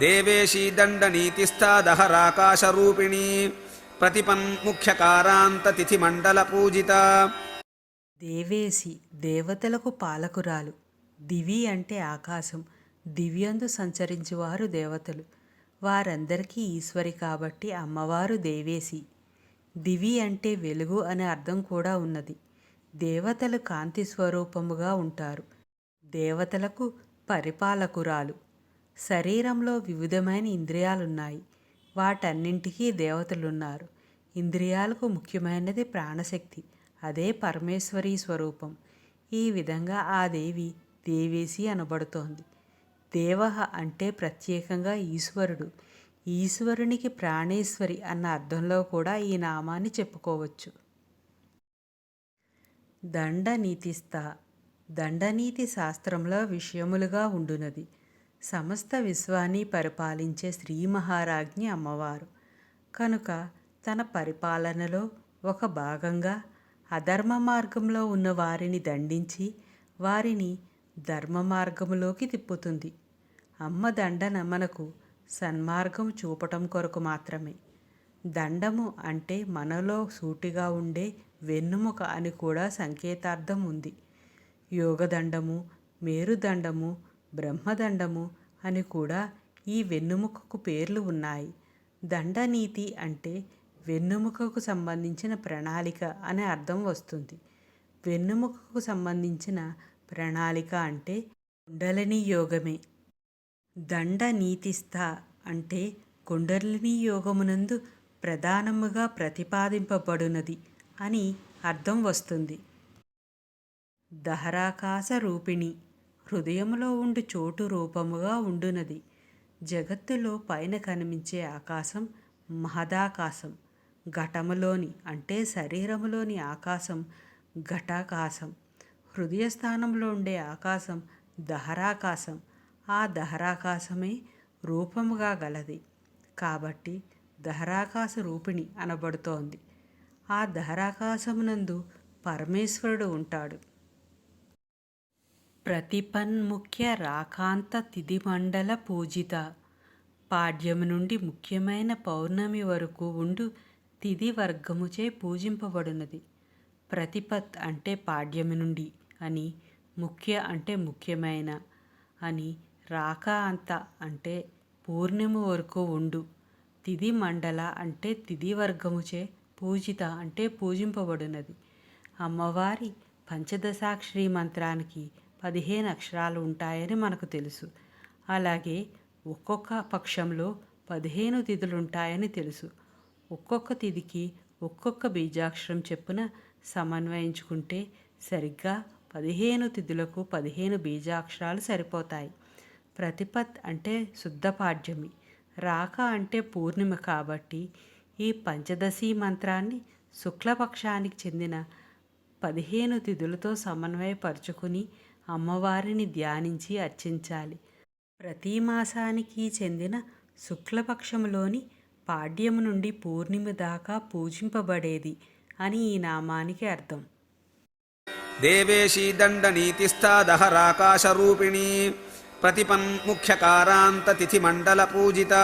దేవేశీ దండనీతిస్థా దహరాకాశరూపిణీ ప్రతిపన్ముఖ్యకారాంత తిథిమండల పూజిత దేవేసి దేవతలకు పాలకురాలు. దివి అంటే ఆకాశం. దివ్యందు సంచరించువారు దేవతలు. వారందరికీ ఈశ్వరి కాబట్టి అమ్మవారు దేవేసి దివి అంటే వెలుగు అనే అర్థం కూడా ఉన్నది. దేవతలు కాంతి స్వరూపముగా ఉంటారు. దేవతలకు పరిపాలకురాలు. శరీరంలో వివిధమైన ఇంద్రియాలున్నాయి. వాటన్నింటికీ దేవతలున్నారు. ఇంద్రియాలకు ముఖ్యమైనది ప్రాణశక్తి. అదే పరమేశ్వరీ స్వరూపం. ఈ విధంగా ఆ దేవి దేవేసి అనబడుతోంది. దేవ అంటే ప్రత్యేకంగా ఈశ్వరుడు. ఈశ్వరునికి ప్రాణేశ్వరి అన్న అర్థంలో కూడా ఈ నామాన్ని చెప్పుకోవచ్చు. దండనీతిస్థ. దండనీతి శాస్త్రంలో విషయములుగా ఉండునది. సమస్త విశ్వాన్ని పరిపాలించే శ్రీ మహారాజ్ఞి అమ్మవారు. కనుక తన పరిపాలనలో ఒక భాగంగా అధర్మ మార్గంలో ఉన్న వారిని దండించి వారిని ధర్మ మార్గములోకి తిప్పుతుంది. అమ్మ దండన మనకు సన్మార్గం చూపటం కొరకు మాత్రమే. దండము అంటే మనలో సూటిగా ఉండే వెన్నుముక అని కూడా సంకేతార్థం ఉంది. యోగదండము మేరుదండము బ్రహ్మదండము అని కూడా ఈ వెన్నుముకకు పేర్లు ఉన్నాయి. దండనీతి అంటే వెన్నుముకకు సంబంధించిన ప్రణాళిక అనే అర్థం వస్తుంది. వెన్నుముకకు సంబంధించిన ప్రణాళిక అంటే కుండలిని యోగమే. దండనీతిస్థ అంటే కుండలిని యోగమునందు ప్రధానముగా ప్రతిపాదింపబడునది అని అర్థం వస్తుంది. దహరాకాశ రూపిణి హృదయములో ఉండు చోటు రూపముగా ఉండునది. జగత్తులో పైన కనిపించే ఆకాశం మహదాకాశం. ఘటములోని అంటే శరీరములోని ఆకాశం ఘటాకాశం. హృదయ స్థానంలో ఉండే ఆకాశం దహరాకాశం. ఆ దహరాకాశమే రూపముగా గలది. కాబట్టి దహరాకాశ రూపిణి అనబడుతోంది. ఆ దహరాకాశమునందు పరమేశ్వరుడు ఉంటాడు. ప్రతిపన్ముఖ్య రాకాంత తిథిమండల పూజిత. పాడ్యము నుండి ముఖ్యమైన పౌర్ణమి వరకు ఉండు తిథి వర్గముచే పూజింపబడినది. ప్రతిపత్ అంటే పాడ్యమి నుండి అని ముఖ్య అంటే ముఖ్యమైన అని రాకాంత అంటే పూర్ణిమ వరకు ఉండు తిథి మండల అంటే తిథి వర్గముచే పూజిత అంటే పూజింపబడినది. అమ్మవారి పంచదశాక్షరి మంత్రానికి పదిహేను అక్షరాలు ఉంటాయని మనకు తెలుసు. అలాగే ఒక్కొక్క పక్షంలో పదిహేను తిథులు ఉంటాయని తెలుసు. ఒక్కొక్క తిథికి ఒక్కొక్క బీజాక్షరం చెప్పున సమన్వయించుకుంటే సరిగ్గా పదిహేను తిథులకు పదిహేను బీజాక్షరాలు సరిపోతాయి. ప్రతిపత్ అంటే శుద్ధ పాడ్యమి రాక అంటే పూర్ణిమ కాబట్టి ఈ పంచదశి మంత్రాన్ని శుక్లపక్షానికి చెందిన పదిహేను తిథులతో సమన్వయపరుచుకుని అమ్మవారిని ధ్యానించి అర్చించాలి. ప్రతి మాసానికి చెందిన శుక్లపక్షంలోని పాడ్యము నుండి పూర్ణిమ దాకా పూజింపబడేది అని ఈ నామానికి అర్థం. దేవేశీ దండనీతిస్థా దహరాకాశరూపిణీ ప్రతిపన్ముఖ్యకారాంత తిథిమండల పూజిత